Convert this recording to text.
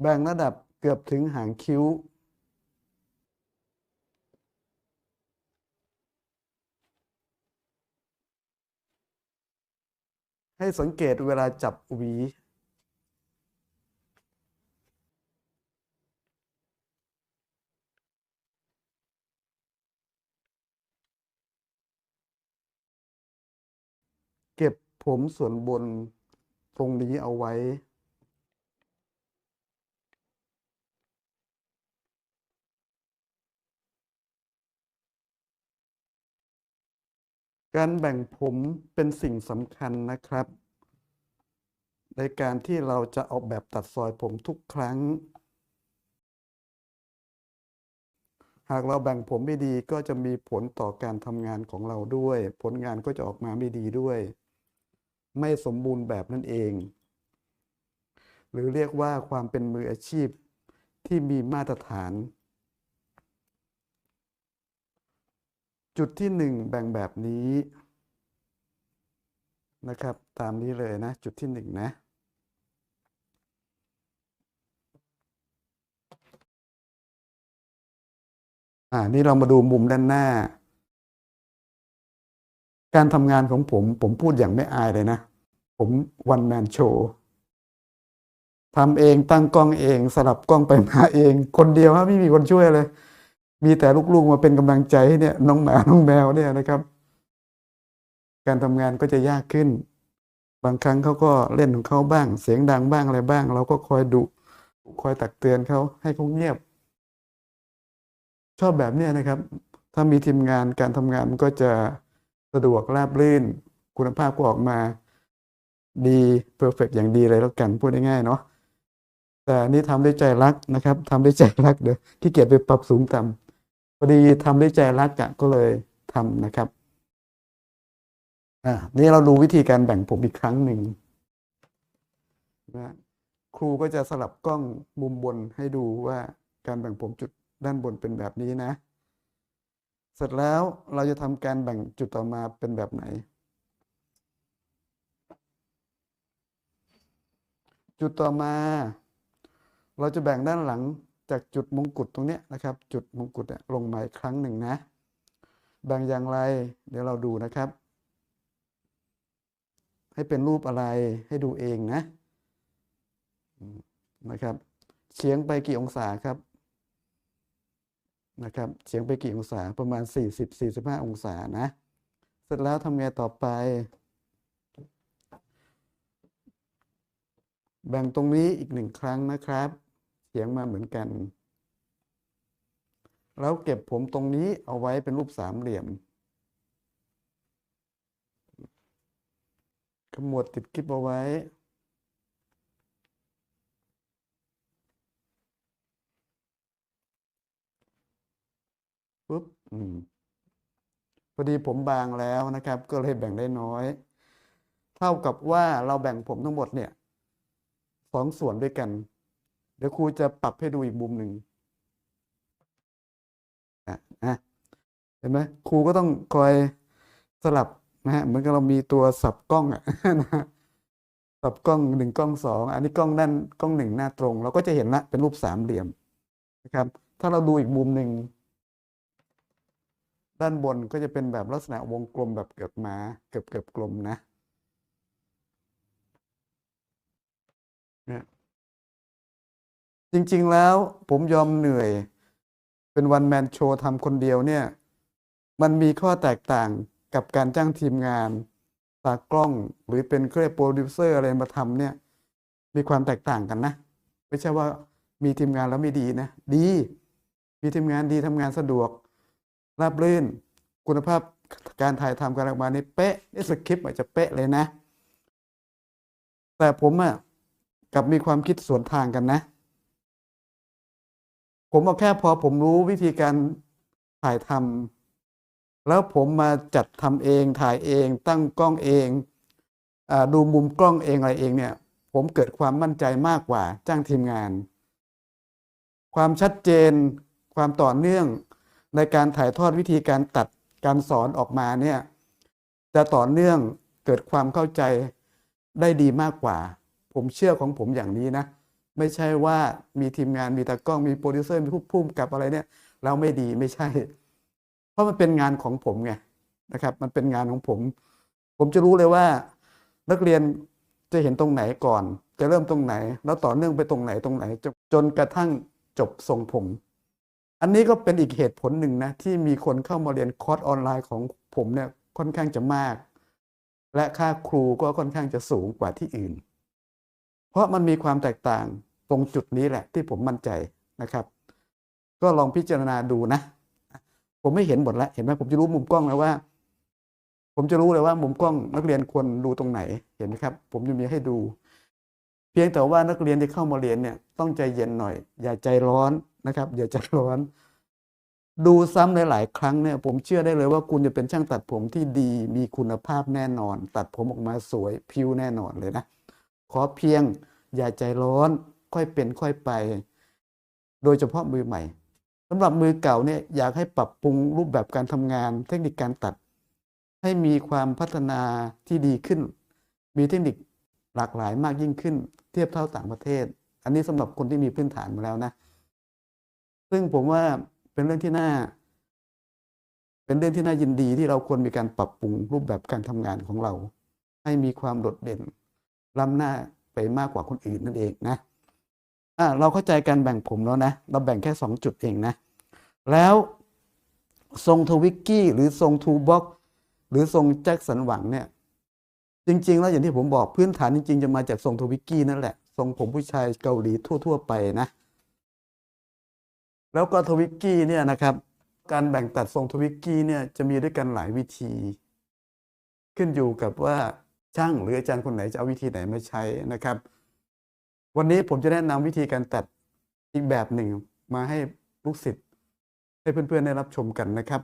แบ่งระดับเกือบถึงหางคิ้ว ให้สังเกตเวลาจับหวี เก็บผมส่วนบนตรงนี้เอาไว้ การแบ่งผมเป็นสิ่งสำคัญนะครับ ในการที่เราจะออกแบบตัดซอยผมทุกครั้ง หากเราแบ่งผมไม่ดีก็จะมีผลต่อการทำงานของเราด้วย ผลงานก็จะออกมาไม่ดีด้วย ไม่สมบูรณ์แบบนั่นเอง หรือเรียกว่าความเป็นมืออาชีพที่มีมาตรฐาน จุดที่หนึ่งแบ่งแบบนี้นะครับ ตามนี้เลยนะ จุดที่หนึ่งนะอ่านี่เรามาดูมุมด้านหน้า การทำงานของผม ผมพูดอย่างไม่อายเลยนะ ผมวันแมนโชว์ทำเองตั้งกล้องเอง สลับกล้องไปมาเอง คนเดียวฮะไม่มีคนช่วยเลย มีแต่ลูกๆมาเป็นกำลังใจให้เนี่ยน้องหมาน้องแมวเนี่ยนะครับ การทำงานก็จะยากขึ้น บางครั้งเขาก็เล่นของเขาบ้าง เสียงดังบ้างอะไรบ้าง เราก็คอยดุคอยตักเตือนเขาให้เขาเงียบ ชอบแบบเนี้ยนะครับ ถ้ามีทีมงานการทำงานมันก็จะสะดวกราบรื่น คุณภาพก็ออกมาดีเพอร์เฟกอย่างดีเลยแล้วกันพูดง่ายๆเนาะแต่นี่ทำด้วยใจรักนะครับทำด้วยใจรักเดี๋ยวขี้เกียจไปปรับสูงต่ำ พอดีทำด้วยใจรักอะก็เลยทำนะครับอ่านี่เราดูวิธีการแบ่งผมอีกครั้งหนึ่งนะครูก็จะสลับกล้องมุมบนให้ดูว่าการแบ่งผมจุดด้านบนเป็นแบบนี้นะ เสร็จแล้วเราจะทำการแบ่งจุดต่อมาเป็นแบบไหน จุดต่อมา เราจะแบ่งด้านหลัง จากจุดมงกุฎตรงเนี้ยนะครับ จุดมงกุฎลงมาอีกครั้งหนึ่งนะ แบ่งอย่างไรเดี๋ยวเราดูนะครับ ให้เป็นรูปอะไรให้ดูเองนะนะครับเฉียงไปกี่องศาครับนะครับเฉียงไปกี่องศาประมาณ 40-45 องศานะ เสร็จแล้วทำไงต่อไป แบ่งตรงนี้อีกหนึ่งครั้งนะครับ เฉียงมาเหมือนกัน แล้วเก็บผมตรงนี้เอาไว้เป็นรูปสามเหลี่ยม ขมวดติดกิ๊บเอาไว้ ปุ๊บ อืมพอดีผมบางแล้วนะครับ ก็เลยแบ่งได้น้อย เท่ากับว่าเราแบ่งผมทั้งหมดเนี่ยสองส่วนด้วยกัน เดี๋ยวครูจะปรับให้ดูอีกมุมหนึ่งอะเห็นไหมครูก็ต้องคอยสลับนะฮะเหมือนกับเรามีตัวสับกล้องอะนะสับกล้องหนึ่งกล้องสองอันนี้กล้องด้านกล้องหนึ่งหน้าตรง เราก็จะเห็นละเป็นรูปสามเหลี่ยมนะครับ ถ้าเราดูอีกมุมหนึ่งด้านบนก็จะเป็นแบบลักษณะวงกลมแบบเกือบมาเกือบเกือบกลมนะเนี่ย จริง ๆ แล้วผมยอมเหนื่อย เป็นวันแมนโชว์ทำคนเดียวเนี่ย มันมีข้อแตกต่างกับการจ้างทีมงานตากล้องหรือเป็นเครื่อโปรดิวเซอร์อะไรมาทำเนี่ย มีความแตกต่างกันนะ ไม่ใช่ว่ามีทีมงานแล้วไม่ดีนะ ดี มีทีมงานดีทำงานสะดวก ราบรื่น คุณภาพการถ่ายทำการออกมานี่เป๊ะนี่สคริปต์อาจจะเป๊ะเลยนะ แต่ผมอะกับมีความคิดสวนทางกันนะ ผมเอาแค่พอผมรู้วิธีการถ่ายทำแล้วผมมาจัดทำเองถ่ายเอง ตั้งกล้องเองอดูมุมกล้องเองอะไรเองเนี่ย ผมเกิดความมั่นใจมากกว่าจ้างทีมงาน ความชัดเจนความต่อเนื่องในการถ่ายทอดวิธีการตัดการสอนออกมาเนี่ยจะต่อเนื่องเกิดความเข้าใจได้ดีมากกว่า ผมเชื่อของผมอย่างนี้นะ ไม่ใช่ว่ามีทีมงานมีตากล้องมีโปรดิวเซอร์มีผู้พุ่มกับอะไรเนี่ยเราไม่ดีไม่ใช่ เพราะมันเป็นงานของผมไงนะครับ มันเป็นงานของผม ผมจะรู้เลยว่า นักเรียนจะเห็นตรงไหนก่อน จะเริ่มตรงไหน แล้วต่อเนื่องไปตรงไหนตรงไหนจนจนกระทั่งจบทรงผม อันนี้ก็เป็นอีกเหตุผลหนึ่งนะ ที่มีคนเข้ามาเรียนคอร์สออนไลน์ของผมเนี่ยค่อนข้างจะมาก และค่าครูก็ค่อนข้างจะสูงกว่าที่อื่น เพราะมันมีความแตกต่าง ตรงจุดนี้แหละที่ผมมั่นใจนะครับ ก็ลองพิจารณาดูนะ ผมไม่เห็นหมดแล้วเห็นไหมผมจะรู้มุมกล้องแล้วว่า ผมจะรู้เลยว่า มุมกล้องนักเรียนควรดูตรงไหนเห็นไหมครับ ผมจะมีให้ดู เพียงแต่ว่านักเรียนที่เข้ามาเรียนเนี่ยต้องใจเย็นหน่อย อย่าใจร้อนนะครับ อย่าใจร้อน ดูซ้ำหลาย ๆ ครั้งเนี่ย ผมเชื่อได้เลยว่าคุณจะเป็นช่างตัดผมที่ดี มีคุณภาพแน่นอน ตัดผมออกมาสวยผิวแน่นอนเลยนะขอเพียงอย่าใจร้อน ค่อยเป็นค่อยไป โดยเฉพาะมือใหม่สำหรับมือเก่าเนี่ยอยากให้ปรับปรุงรูปแบบการทำงาน เทคนิคการตัด ให้มีความพัฒนาที่ดีขึ้น มีเทคนิคหลากหลายมากยิ่งขึ้น เทียบเท่าต่างประเทศ อันนี้สำหรับคนที่มีพื้นฐานมาแล้วนะ ซึ่งผมว่าเป็นเรื่องที่น่า เป็นเรื่องที่น่ายินดีที่เราควรมีการปรับปรุงรูปแบบการทำงานของเรา ให้มีความโดดเด่นล้ำหน้าไปมากกว่าคนอื่นนั่นเองนะ อะเราเข้าใจการแบ่งผมแล้วนะ เราแบ่งแค่สองจุดเองนะ แล้วทรงทวิกกี้หรือทรงทูบ็อกหรือทรงแจ็คสันหวังเนี่ย จริง ๆ แล้วอย่างที่ผมบอกพื้นฐานจริง ๆ จะมาจากทรงทวิกกี้นั่นแหละ ทรงผมผู้ชายเกาหลีทั่ว ๆ ไปนะ แล้วก็ทวิกกี้เนี่ยนะครับ การแบ่งตัดทรงทวิกกี้เนี่ยจะมีด้วยกันหลายวิธี ขึ้นอยู่กับว่าช่างหรืออาจารย์คนไหนจะเอาวิธีไหนมาใช้นะครับ วันนี้ผมจะแนะนำวิธีการตัดอีกแบบหนึ่งมาให้ลูกศิษย์ให้เพื่อนๆได้รับชมกันนะครับ